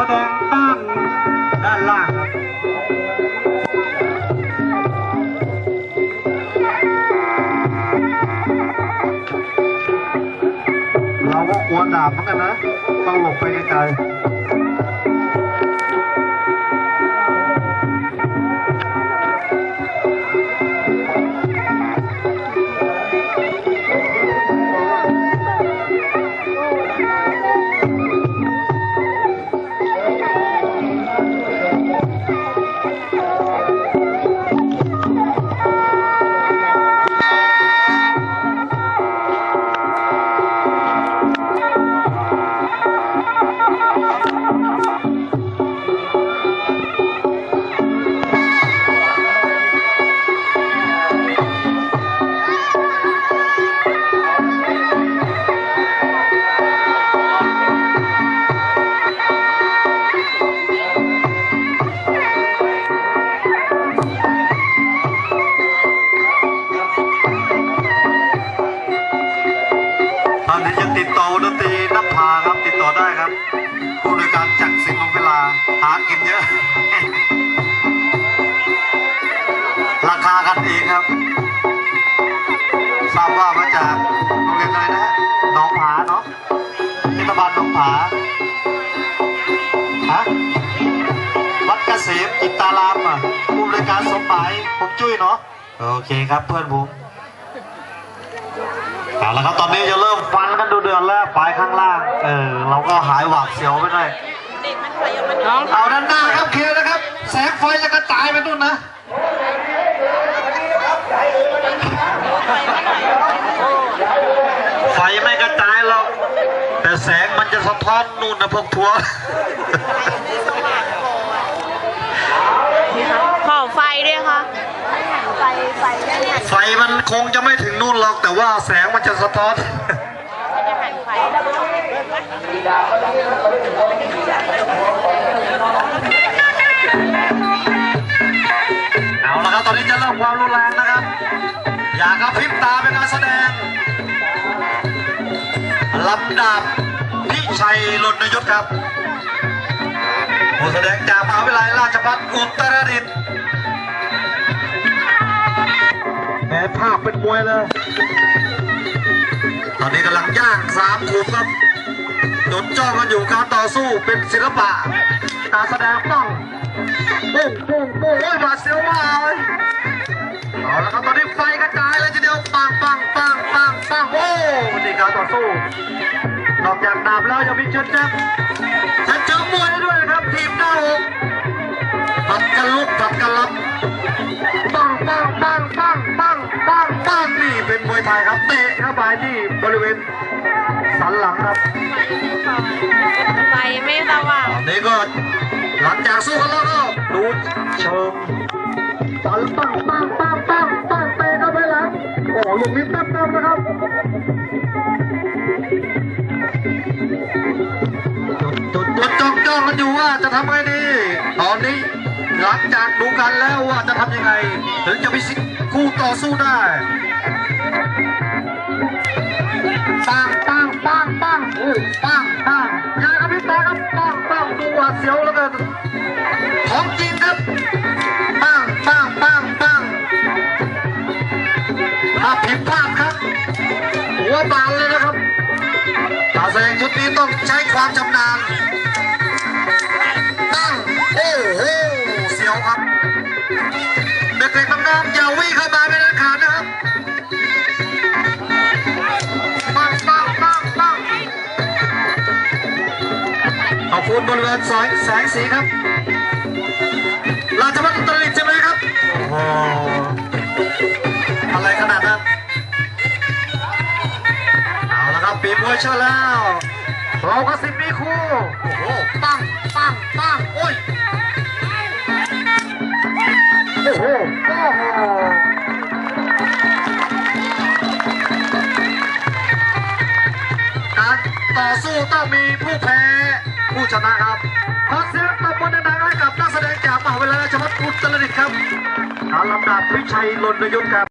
สองจะแสดงด้านด้านล่างครับเราก็กลัวดาบเหมือนกันนะต้องหลบไปไกลๆ ติดต่อดนตรีนับพาครับติดต่อได้ครับ ผู้โดยการจักสินลงเวลาหากินเยอะ ราคากันเองครับทราบว่ามาจากโรงเรียนอะไรนะฮะหนองผาเนาะเทศบาลหนองผาฮะวัดเกษมจิตตารามอะผู้บริการสมหมายผมจุ้ยเนาะโอเคครับเพื่อนผม เอาละครับตอนนี้จะเริ่มฟันกันดูเดือดแล้วปลายข้างล่าง เออเราก็หายหวาดเสียวไปหน่อยน้องเอาด้านหน้าครับเคลียร์นะครับ แสงไฟจะกระจายไปนู่นนะไฟไม่กระจายหรอกแต่แสงมันจะสะท้อนนู่นนะพวกทัวร์ ขอไฟด้วยค่ะ ไฟไฟมันคงจะไม่ถึงนู่นหรอกแต่ว่าแสงมันจะสะท้อนหันไฟเอาละครับตอนนี้จะเริ่มความรุนแรงนะครับ อย่ากระพริบตาเป็นการแสดงลำดับพิชัยรณยุทธครับผู้แสดงจากมหาวิทยาลัยราชภัฏอุตรดิตถ์ ภาพเป็นมวยเลย ตอนนี้กำลังย่างสามขุมครับจดจ้องกันอยู่การต่อสู้เป็นศิลปะ การแสดงต้องปุ้งปุ้งปุ้งโอ้ยบาเสียวมาเลยเอาละครับตอนนี้ไฟกระจายเลยทีเดียวปังปังปังปังปังโอ้นี่การต่อสู้นอกจากดาบแล้วยังมีเชิดแจ๊บเชิดเจอมวยได้ด้วยนะครับทีมหน้าอกผัดกันลุกผัดกันรับ นี่เป็นมวยไทยครับเตะเข้าไปที่บริเวณสันหลังครับไฟไม่สว่างตอนนี้ก็หลังจากสู้กันแล้วก็ดูเชิงปังปังปังปังปังปังเตะเข้าไปหลังโอ้ลูกนี้เต็มเต็มนะครับจุดจุดจ้องจ้องกันอยู่ว่าจะทำไงดี ตอนนี้หลังจากดูกันแล้วว่าจะทำยังไง ถึงจะมีสิทธิ์คู่ต่อสู้ได้ ปังปังปังปังโอ้ยปังปังอย่ายครับพี่ตาครับปังปังดูหวาดเสียวแล้วกันของจริงครับปังปังปังปังถ้าผิดพลาดครับ หัวบานเลยนะครับการแสดงชุดนี้ต้องใช้ความชำนาญตั้งโอ้โหเสียวครับเด็กๆน้องๆอย่าวิ่งเข้ามาเป็นอันขาด ริญสอยแสงสีครับ ราชบัณฑิตริตใช่ไหมครับอะไรขนาดนั้น เอาละครับปีมวยเชื่แล้วเราก็สิบมีคู่ โอ้โห ปัง ปัง ปัง โอ้ย โอ้โห โอ้โหต่อสู้ต้องมีผู้แพ้ ผู้ชนะครับ ครับอาลำดาบวิชัยลนยุทธครับ